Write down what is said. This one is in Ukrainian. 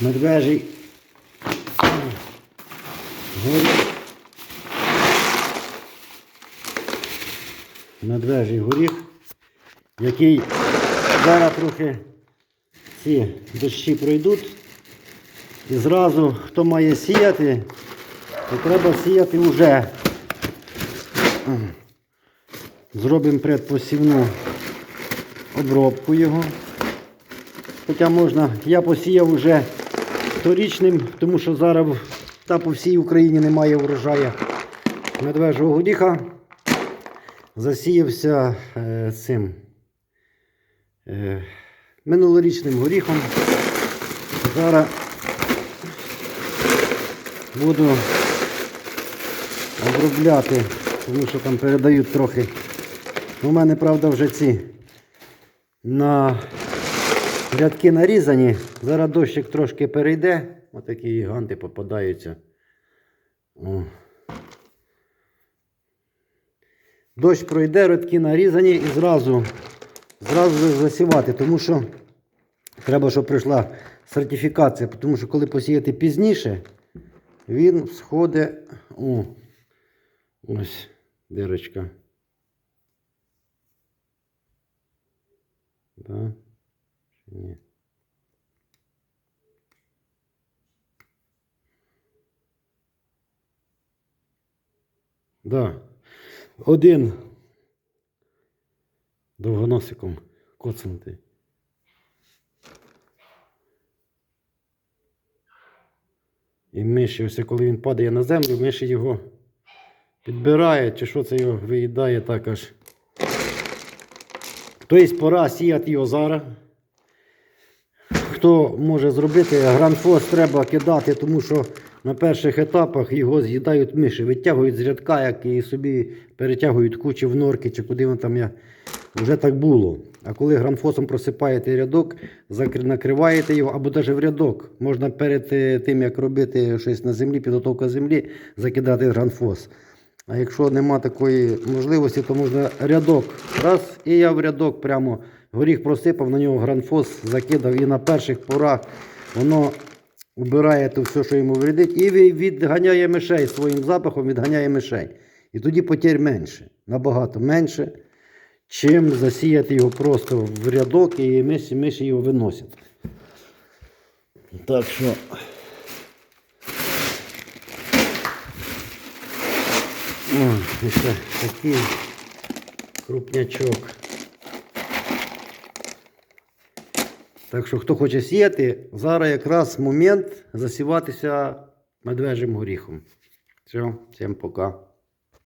медвежий горіх. Медвежий горіх, який зараз трохи ці дощі пройдуть. І зразу, хто має сіяти, то треба сіяти вже. Зробимо предпосівну обробку його. Хоча можна, я посіяв вже торічним, тому що зараз та по всій Україні немає врожаю медвежого горіха. Засіявся е, цим е, минулорічним горіхом. Зараз буду обробляти, тому що там передають трохи. У мене, правда, вже ці на рядки нарізані. Зараз дощик трошки перейде. Отакі гіганти попадаються. О. Дощ пройде, рядки нарізані і зразу, зразу засівати, тому що треба, щоб прийшла сертифікація, тому що коли посіяти пізніше, він сходить. О, ось дирочка. Да? Ні. Да. Один довгоносиком коцнутий. І миші, ось коли він падає на землю, миші його підбирають, чи що це його виїдає так аж. Тобто пора сіяти його зараз. Хто може зробити, гранфос треба кидати, тому що на перших етапах його з'їдають миші, витягують з рядка, як і собі перетягують кучі в норки, чи куди воно там я. Вже так було. А коли гранфосом просипаєте рядок, накриваєте його, або навіть в рядок, можна перед е, тим, як робити щось на землі, підготовка землі, закидати гранфос. А якщо нема такої можливості, то можна рядок. Раз, і я в рядок прямо горіх просипав, на нього гранфос закидав і на перших порах воно вбирає то все, що йому вредить, і відганяє мишей своїм запахом, відганяє мишей. І тоді потерь менше, набагато менше, чим засіяти його просто в рядок і миші, миші його виносять. Так що. О, і ще такий крупнячок. Так що, хто хоче сіяти, зараз якраз момент засіватися медвежим горіхом. Все, всім пока.